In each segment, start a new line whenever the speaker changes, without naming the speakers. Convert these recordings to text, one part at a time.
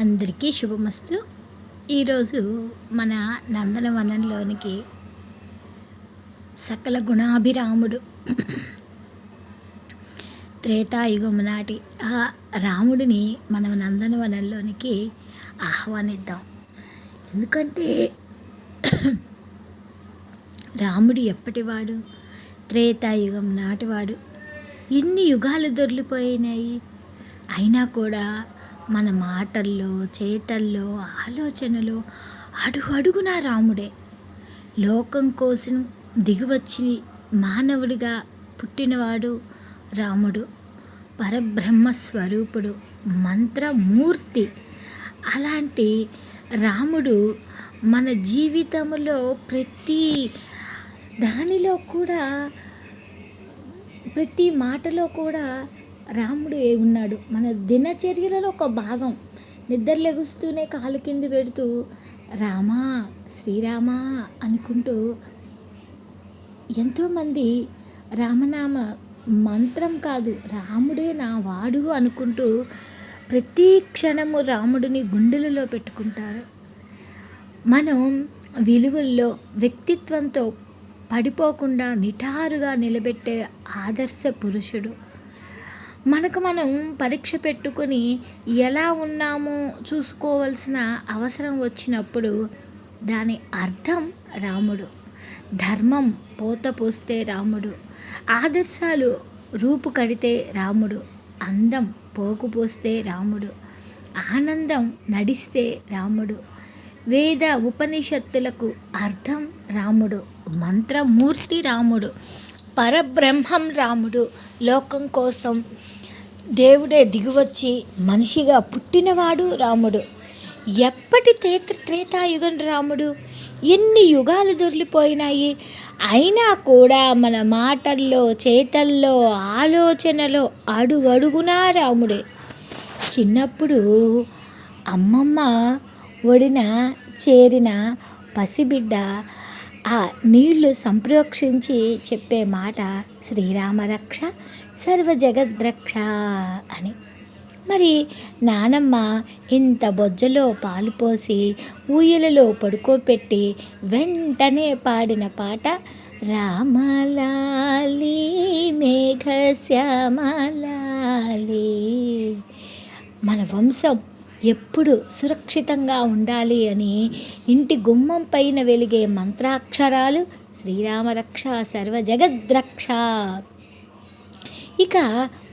అందరికీ శుభమస్తు. ఈరోజు మన నందనవనంలోనికి సకల గుణాభిరాముడు త్రేతాయుగం నాటి ఆ రాముడిని మనం నందనవనంలోనికి ఆహ్వానిద్దాం. ఎందుకంటే రాముడు ఎప్పటివాడు? త్రేతాయుగం నాటివాడు. ఎన్ని యుగాలు దొర్లిపోయినాయి అయినా కూడా మన మాటల్లో చేతల్లో ఆలోచనలో అడుగు అడుగునా రాముడే. లోకం కోసం దిగివచ్చి మానవుడిగా పుట్టినవాడు రాముడు. పరబ్రహ్మ స్వరూపుడు మంత్రమూర్తి. అలాంటి రాముడు మన జీవితంలో ప్రతి దానిలో కూడా ప్రతి మాటలో కూడా రాముడు ఏ ఉన్నాడు? మన దినచర్యలలో ఒక భాగం. నిద్ర లెగుస్తూనే కాలు కింద పెడుతూ రామా శ్రీరామా అనుకుంటూ ఎంతోమంది రామనామ మంత్రం కాదు రాముడే నా వాడు అనుకుంటూ ప్రతి క్షణము రాముడిని గుండెలలో పెట్టుకుంటారు. మనం విలువల్లో వ్యక్తిత్వంతో పడిపోకుండా నిటారుగా నిలబెట్టే ఆదర్శ పురుషుడు. మనకు మనం పరీక్ష పెట్టుకొని ఎలా ఉన్నామో చూసుకోవాల్సిన అవసరం వచ్చినప్పుడు దాని అర్థం రాముడు. ధర్మం పోత పోస్తే రాముడు. ఆదర్శాలు రూపు కడితే రాముడు. అందం పోకుపోస్తే రాముడు. ఆనందం నడిస్తే రాముడు. వేద ఉపనిషత్తులకు అర్థం రాముడు. మంత్రమూర్తి రాముడు. పరబ్రహ్మం రాముడు. లోకం కోసం దేవుడే దిగువచ్చి మనిషిగా పుట్టినవాడు రాముడు. ఎప్పటి తేత్ర త్రేతాయుగం రాముడు? ఎన్ని యుగాలు దొరికిపోయినాయి? అయినా కూడా మన మాటల్లో చేతల్లో ఆలోచనలో అడుగడుగునా రాముడే. చిన్నప్పుడు అమ్మమ్మ ఒడిన చేరిన పసిబిడ్డ ఆ నీళ్ళు సంప్రోక్షించి చెప్పే మాట శ్రీరామరక్ష సర్వజగద్రక్ష అని. మరి నానమ్మ ఇంత బొజ్జలో పాలు పోసి ఊయలలో పడుకోపెట్టి వెంటనే పాడిన పాట రామలాలి మేఘశ్యామలాలి. మన వంశం ఎప్పుడు సురక్షితంగా ఉండాలి అని ఇంటి గుమ్మం పైన వెలిగే మంత్రాక్షరాలు శ్రీరామరక్ష సర్వజగద్రక్ష ఇక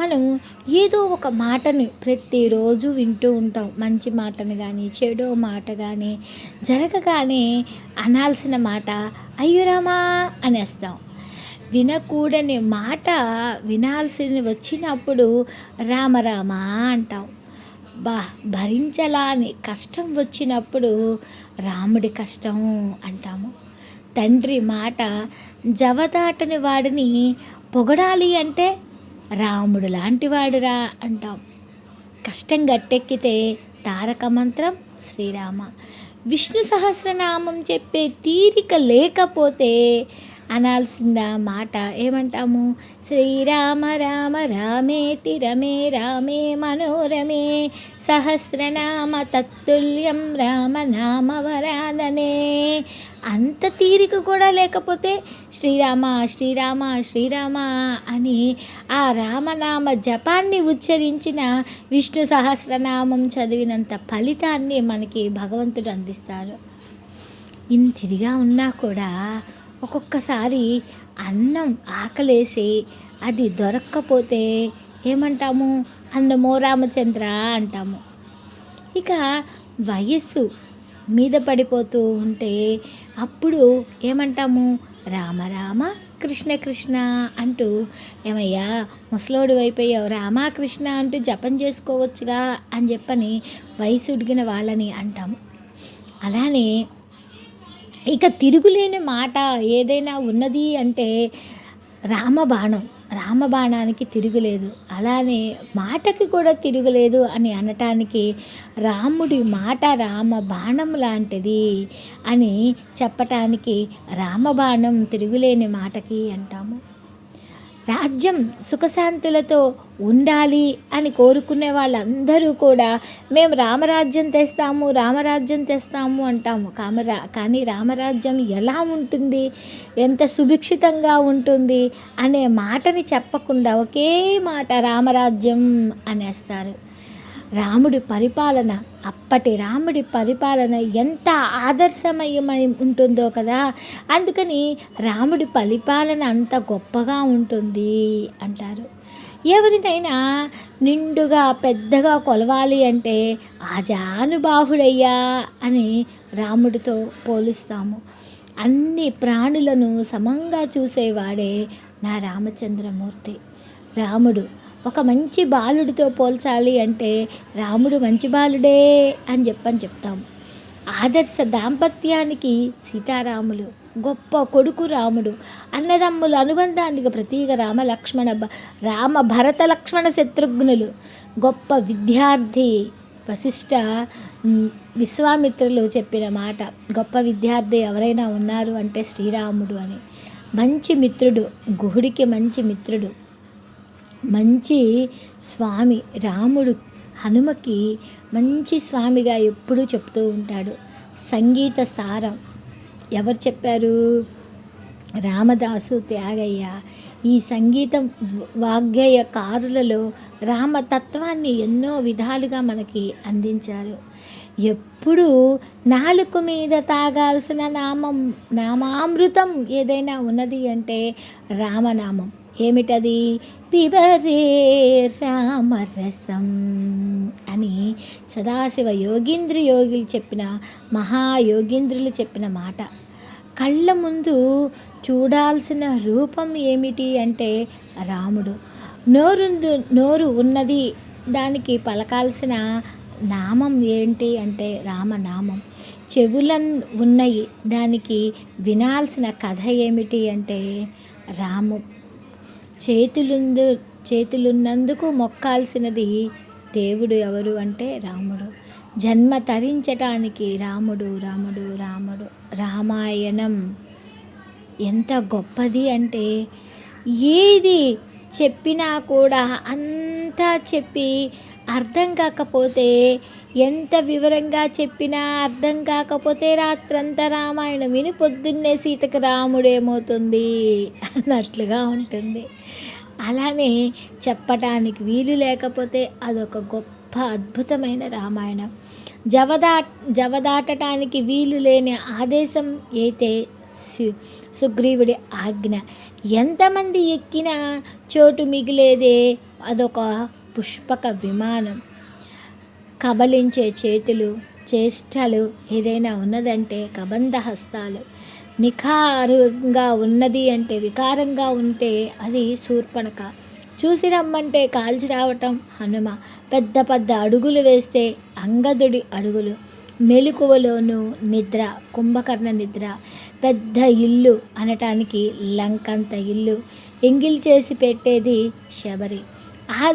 మనం ఏదో ఒక మాటని ప్రతిరోజు వింటూ ఉంటాం. మంచి మాటను కానీ చెడో మాట కానీ జరగగానే అనాల్సిన మాట అయ్యురామా అనేస్తాం. వినకూడని మాట వినాల్సింది వచ్చినప్పుడు రామరామా అంటాం. బా భరించలాని కష్టం వచ్చినప్పుడు రాముడి కష్టం అంటాము. తండ్రి మాట జవదాటని వాడిని పొగడాలి అంటే రాముడు లాంటివాడురా అంటాం. కష్టం గట్టెక్కితే తారక మంత్రం శ్రీరామ. విష్ణు సహస్రనామం చెప్పే తీరిక లేకపోతే అనాల్సిందా మాట ఏమంటాము? శ్రీరామ రామ రామేతి రమే రామే మనోరమే సహస్రనామ తత్తుల్యం రామనామవరాననే అంత తీరిక కూడా లేకపోతే శ్రీరామ శ్రీరామ శ్రీరామ అని ఆ రామనామ జపాన్ని ఉచ్చరించిన విష్ణు సహస్రనామం చదివినంత ఫలితాన్ని మనకి భగవంతుడు అందిస్తారు ఇంతిదిగా ఉన్నా కూడా ఒక్కొక్కసారి అన్నం ఆకలేసి అది దొరక్కపోతే ఏమంటాము? అన్నమో రామచంద్ర అంటాము. ఇక వయస్సు మీద పడిపోతూ ఉంటే అప్పుడు ఏమంటాము? రామ రామ కృష్ణ కృష్ణ అంటూ ఏమయ్యా ముసలోడు అయిపోయావు రామకృష్ణ అంటూ జపం చేసుకోవచ్చుగా అని చెప్పని వయసు ఉడిగిన వాళ్ళని అంటాము అలానే ఇక తిరుగులేని మాట ఏదైనా ఉన్నది అంటే రామబాణం. రామబాణానికి తిరుగులేదు. అలానే మాటకి కూడా తిరుగులేదు అని అనటానికి రాముడి మాట రామ బాణం లాంటిది అని చెప్పటానికి రామబాణం తిరుగులేని మాటకి అంటాము. రాజ్యం సుఖశాంతులతో ఉండాలి అని కోరుకునే వాళ్ళందరూ కూడా మేము రామరాజ్యం తెస్తాము రామరాజ్యం తెస్తాము అంటాము. కామరా కానీ రామరాజ్యం ఎలా ఉంటుంది? ఎంత సుభిక్షితంగా ఉంటుంది? అనే మాటని చెప్పకుండా ఒకే మాట రామరాజ్యం అనేస్తారు. రాముడి పరిపాలన అప్పటి రాముడి పరిపాలన ఎంత ఆదర్శమయమై ఉంటుందో కదా. అందుకని రాముడి పరిపాలన అంత గొప్పగా ఉంటుంది అంటారు. ఎవరినైనా నిండుగా పెద్దగా కొలవాలి అంటే ఆజానుబాహుడయ్యా అని రాముడితో పోలుస్తాము. అన్ని ప్రాణులను సమంగా చూసేవాడే నా రామచంద్రమూర్తి. రాముడు ఒక మంచి బాలుడితో పోల్చాలి అంటే రాముడు మంచి బాలుడే అని చెప్పని చెప్తాం. ఆదర్శ దాంపత్యానికి సీతారాములు గొప్ప కొడుకు రాముడు అన్నదమ్ముల అనుబంధానికి ప్రతీక రామ లక్ష్మణ రామ భరత లక్ష్మణ శత్రుఘ్నులు గొప్ప విద్యార్థి వశిష్ట విశ్వామిత్రులు చెప్పిన మాట గొప్ప విద్యార్థి ఎవరైనా ఉన్నారు అంటే శ్రీరాముడు అని. మంచి మిత్రుడు గుహుడికి మంచి మిత్రుడు. మంచి స్వామి రాముడు హనుమకి మంచి స్వామిగా ఎప్పుడూ చెప్తూ ఉంటాడు. సంగీత సారం. ఎవరు చెప్పారు? రామదాసు త్యాగయ్య. ఈ సంగీతం వాగ్గేయ కారులలో రామతత్వాన్ని ఎన్నో విధాలుగా మనకి అందించారు. ఎప్పుడు నాలుగు మీద తాగాల్సిన నామం నామామృతం ఏదైనా ఉన్నది అంటే రామనామం. ఏమిటది? పిబరే రామరసం అని సదాశివ యోగీంద్ర యోగులు చెప్పిన మహాయోగీంద్రులు చెప్పిన మాట. కళ్ళ ముందు చూడాల్సిన రూపం ఏమిటి అంటే రాముడు. నోరుందు నోరు ఉన్నది దానికి పలకాల్సిన నామం ఏంటి అంటే రామనామం. చెవులన్ ఉన్నాయి దానికి వినాల్సిన కథ ఏమిటి అంటే రాము. చేతులుందు చేతులున్నందుకు మొక్కాల్సినది దేవుడు ఎవరు అంటే రాముడు. జన్మ తరించటానికి రాముడు రాముడు రాముడు రామాయణం ఎంత గొప్పది అంటే ఏది చెప్పినా కూడా అంతా చెప్పి అర్థం కాకపోతే ఎంత వివరంగా చెప్పినా అర్థం కాకపోతే రాత్రంతా రామాయణం విని పొద్దున్నే సీతకు రాముడేమవుతుంది అన్నట్లుగా ఉంటుంది. అలానే చెప్పటానికి వీలు లేకపోతే అదొక గొప్ప అద్భుతమైన రామాయణం. జవదా జవదాటటానికి వీలు లేని ఆదేశం అయితే సు సుగ్రీవుడి ఆజ్ఞ. ఎంతమంది ఎక్కినా చోటు మిగిలేదే అదొక పుష్పక విమానం. కబలించే చేతులు చేష్టలు ఏదైనా ఉన్నదంటే కబంధ హస్తాలు నిఖారుగా ఉన్నది అంటే వికారంగా ఉంటే అది శూర్పణక చూసి రమ్మంటే కాల్చి రావటం హనుమ. పెద్ద పెద్ద అడుగులు వేస్తే అంగదుడి అడుగులు. మెలకువలోను నిద్ర కుంభకర్ణ నిద్ర. పెద్ద ఇల్లు అనటానికి లంకంత ఇల్లు. ఎంగిల్ చేసి పెట్టేది శబరి. ఆ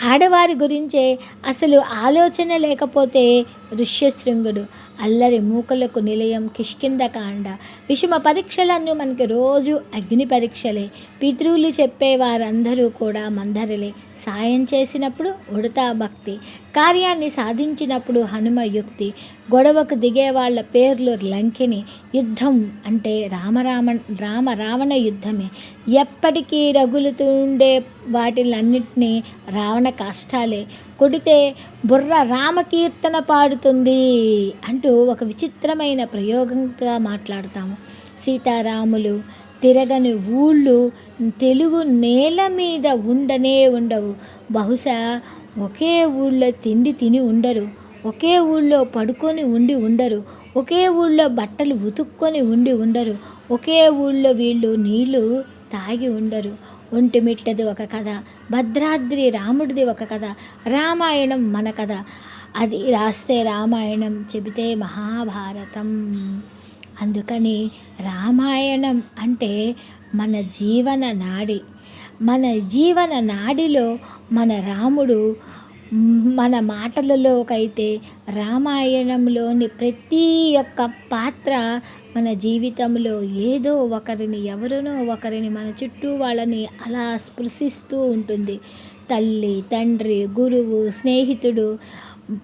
ఆడవారి గురించే అసలు ఆలోచన లేకపోతే ఋష్యశృంగుడు. అల్లరి మూకలకు నిలయం కిష్కిందకాండ విషమ పరీక్షలన్నీ మనకి రోజు అగ్ని పరీక్షలే. పితృలు చెప్పే వారందరూ కూడా మందరలే. సాయం చేసినప్పుడు ఉడతా భక్తి. కార్యాన్ని సాధించినప్పుడు హనుమ యుక్తి. గొడవకు దిగే వాళ్ళ పేర్లు లంకిని యుద్ధం అంటే రామరామ రామ రావణ యుద్ధమే. ఎప్పటికీ రగులుతుండే వాటిలన్నింటినీ రావణ కష్టాలే. కొడితే బుర్ర రామకీర్తన పాడుతుంది అంటూ ఒక విచిత్రమైన ప్రయోగంగా మాట్లాడతాము. సీతారాములు తిరగని ఊళ్ళు తెలుగు నేల మీద ఉండనే ఉండవు. బహుశా ఒకే ఊళ్ళో తిండి తిని ఉండరు. ఒకే ఊళ్ళో పడుకొని ఉండి ఉండరు. ఒకే ఊళ్ళో బట్టలు ఉతుక్కొని ఉండి ఉండరు. ఒకే ఊళ్ళో వీళ్ళు నీళ్ళు తాగి ఉండరు. ఒంటిమిట్టది ఒక కథ భద్రాద్రి రాముడిది ఒక కథ రామాయణం మన కథ. అది రాస్తే రామాయణం చెబితే మహాభారతం. అందుకని రామాయణం అంటే మన జీవన నాడి. మన జీవన నాడిలో మన రాముడు మన మాటలలోకైతే రామాయణంలోని ప్రతి ఒక్క పాత్ర మన జీవితంలో ఏదో ఒకరిని ఎవరినో ఒకరిని మన చుట్టూ వాళ్ళని అలా స్పృశిస్తూ ఉంటుంది. తల్లి తండ్రి గురువు స్నేహితుడు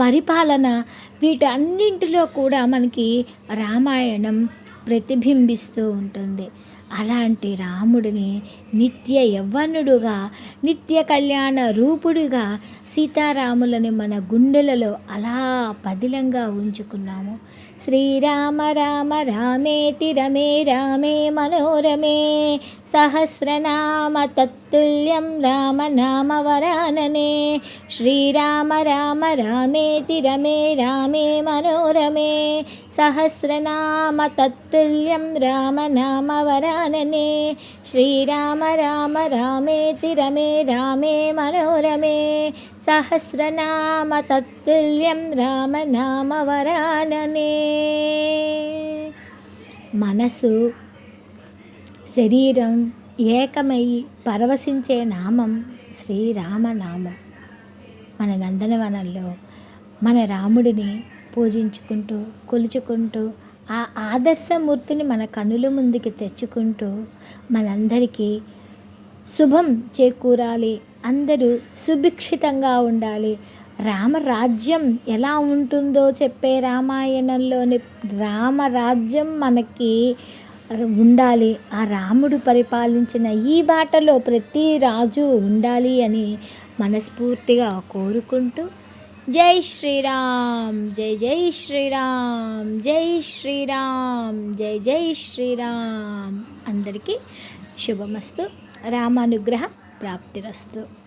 పరిపాలన వీటన్నింటిలో కూడా మనకి రామాయణం ప్రతిబింబిస్తూ ఉంటుంది. అలాంటి రాముడిని నిత్య యవ్వనుడుగా నిత్య కళ్యాణ రూపుడుగా సీతారాములని మన గుండెలలో అలా పదిలంగా ఉంచుకున్నాము. శ్రీరామ రామ రామేతి రమే రామే మనోరమే సహస్రనామ తత్తుల్యం రామనామ వరాననే. శ్రీరామ రామ రామేతి రమే రామే మనోరమే సహస్రనామ తత్తుల్యం రామనామ వరాననే. శ్రీరామ రామ రామేతి రమే రామే మనోరమే. సహస్రనామ తత్తుల్యం రామనామ వరాననే. మనసు శరీరం ఏకమై పరవశించే నామం శ్రీరామనామం. మన నందనవనంలో మన రాముడిని పూజించుకుంటూ కొలుచుకుంటూ ఆ ఆదర్శమూర్తిని మన కనుల ముందుకి తెచ్చుకుంటూ మనందరికీ శుభం చేకూరాలి. అందరూ సుభిక్షితంగా ఉండాలి. రామరాజ్యం ఎలా ఉంటుందో చెప్పే రామాయణంలోని రామరాజ్యం మనకి ఉండాలి. ఆ రాముడు పరిపాలించిన ఈ బాటలో ప్రతి రాజు ఉండాలి అని మనస్ఫూర్తిగా కోరుకుంటూ జై శ్రీరామ్ జై జై శ్రీరామ్ జై శ్రీరామ్ జై జై శ్రీరామ్. అందరికీ శుభమస్తు రామానుగ్రహ ప్రాప్తిరస్తు.